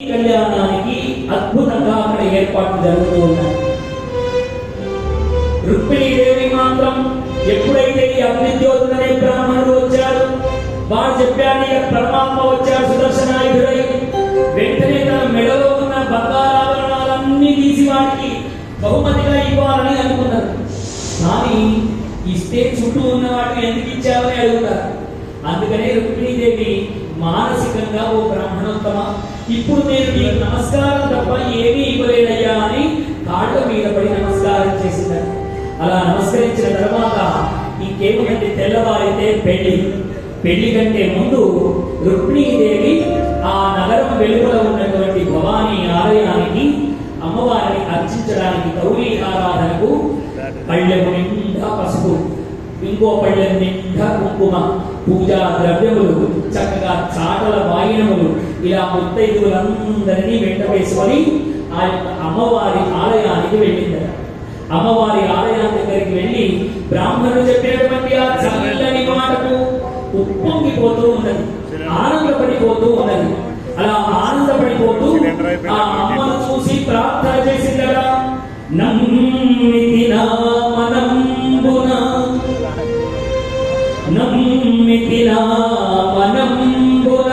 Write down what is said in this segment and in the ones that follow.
కళ్యాణానికి అద్భుతంగా అక్కడ ఏర్పాట్లు జరుగుతూ ఉన్నాయి రుక్మిణీదేవి మాత్రం ఎప్పుడైతే ఈ అగ్నిద్యోతులనే బ్రాహ్మణుడు వచ్చారు వారు చెప్పారు ఇక పరమాత్మ వచ్చారు సుదర్శనాయుధుడై. వెంటనే తన మెడలో ఉన్న బంగారాభరణాలన్నీ తీసి వారికి బహుమతిగా ఇవ్వాలని అనుకున్నారు. కానీ ఇస్తే చుట్టూ ఉన్న వాటిని ఎందుకు ఇచ్చావని అడుగుతారు. అందుకనే రుక్మిణీదేవి మానసికంగా ఓ బ్రాహ్మణోత్తమ ఇప్పుడు నేను నీకు నమస్కారం తప్ప ఏమీ ఇవ్వలేనయ్యా అని కాళ్ళ మీద పడి నమస్కారం చేసింది అలా నమస్కరించిన తర్వాత ఇంకేమిటంటే తెల్లవారితే పెళ్ళి. పెళ్ళి కంటే ముందు రుక్మిణీదేవి ఆ నగరం వెలుపల ఉన్నటువంటి భవానీ ఆలయానికి అమ్మవారిని అర్చించడానికి గౌరీ ఆరాధనకు పళ్ళెము నిండా పసుపు ఇంకో పళ్ళెం నిండా కుంకుమ పూజా ద్రవ్యములు చక్కగా చాటల వాయినములు ఇలా ముత్తైదువులందరినీ వెంట వేసుకొని ఆ యొక్క అమ్మవారి ఆలయానికి వెళ్ళిందట. అమ్మవారి ఆలయం దగ్గరికి వెళ్ళి బ్రాహ్మణుడు చెప్పేటువంటి ఆ చల్లని మాటకు ఉప్పొంగిపోతూ ఉన్నది. ఆనందపడిపోతూ ఉన్నది. అలా ఆనందపడిపోతూ ఆ అమ్మను చూసి ప్రార్థన చేసిందట. నమ్మితి నా మనంబున. నమ్మితి నా మనంబున.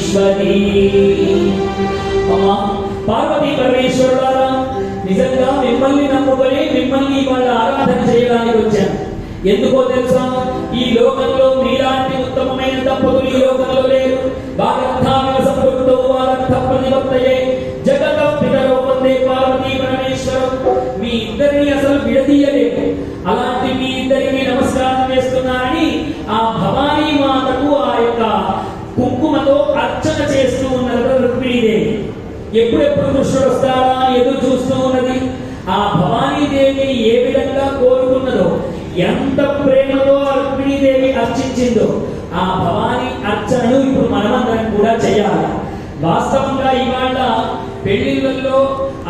పరమేశ్వరి అమ్మా పార్వతి పరమేశ్వరులారా నిజంగా మిమ్మల్ని నమ్ముకొని మిమ్మల్ని వాళ్ళ ఆరాధన చేయడానికి వచ్చాను. ఎందుకో తెలుసా? ఈ లోకంలో మీలాంటి ఉత్తమమైన దంపతులు ఈ లోకంలో లేరు వాగర్థామిక సంపృక్తో వాగర్థ ప్రతిపత్తయే జగత పితరో వందే పార్వతీ పరమేశ్వరం. మీ ఇద్దరిని అసలు విడదీయలేదు కుంకుమతో అర్చన చేస్తూ ఉన్నారు రుక్మిణీదేవి ఎప్పుడెప్పుడు కృష్ణుడు వస్తారా ఎదురు చూస్తూ ఉన్నది. ఆ భవానీదేవి ఏ విధంగా కోరుకున్నదో ఎంత ప్రేమతో ఆ రుక్మిణీదేవి అర్చించిందో ఆ భవానీ అర్చనను ఇప్పుడు మనమందరం కూడా చేయాలి. వాస్తవంగా ఇవాళ పెళ్ళిళ్ళల్లో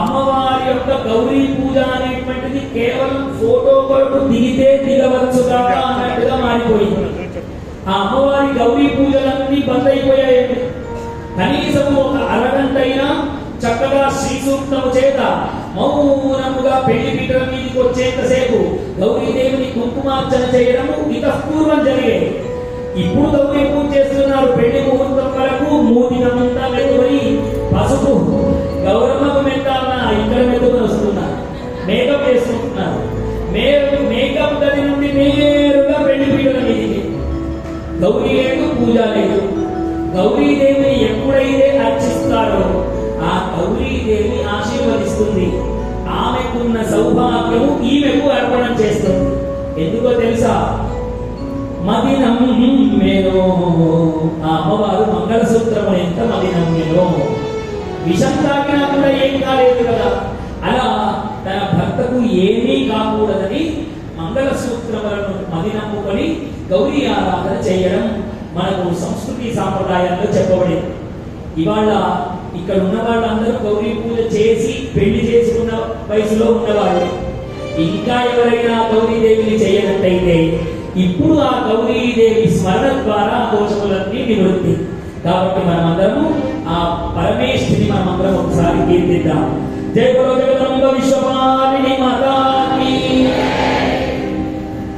అమ్మవారి యొక్క గౌరీ పూజ అనేటువంటిది కేవలం ఫోటో కొరకు దిగితే దిగవచ్చు కాక అన్నట్టుగా మారిపోయింది. ఆ అమ్మవారి గౌరీ పూజలన్నీ బంద్ అయిపోయాయండి కనీసం ఒక అరగంట అయినా చక్కగా శ్రీసూక్తము చేత మౌనముగా పెళ్ళి పీటల మీదకి వచ్చేంతసేపు గౌరీదేవిని కుంకుమార్చన చేయడము ఇతపూర్వం జరిగేది. ఇప్పుడు గౌరీ పూజ చేస్తున్నారు. పెళ్ళి ముహూర్తం వరకు మూతినంతా మెతుకొని పసుపు గౌరమ్మకు మెత్తాలన్న ఇక్కడ మెతుకొని వస్తున్నారు. మేకప్ చేసుకుంటున్నారు మే మేకప్ గది నుండి మే గౌరీ లేదు పూజ లేదు. గౌరీదేవిని ఎప్పుడైతే అర్చిస్తారో ఆ గౌరీదేవి ఆశీర్వదిస్తుంది. ఆమెకున్న సౌభాగ్యము ఈమెకు అర్పణం చేస్తుంది. ఎందుకో తెలుసా? మది నమ్మెనో ఆ అమ్మవారు మంగళసూత్రము ఎంత మది నమ్మెనో విషం తాకినా కూడా ఏం కాలేదు కదా. అలా తన భర్తకు ఏమీ కాకూడదని మంగళ సూత్రములను నమ్ముకొని గౌరీ ఆరాధన చేయడం మనకు సంస్కృతి సాంప్రదాయాల్లో చెప్పబడింది. ఇవాళ ఇక్కడ ఉన్న వాళ్ళందరూ గౌరీ పూజ చేసి పెళ్ళి చేసుకున్న వయసులో ఉన్నవాళ్ళు. ఇంకా ఎవరైనా గౌరీదేవిని చేయనట్టయితే ఇప్పుడు ఆ గౌరీదేవి స్మరణ ద్వారా దోషములన్నీ నివృత్తి. కాబట్టి మనమందరము ఆ పరమేశ్వరిని మనమందరం ఒకసారి కీర్తిద్దాం. జయ గురు జగదంబ మాతా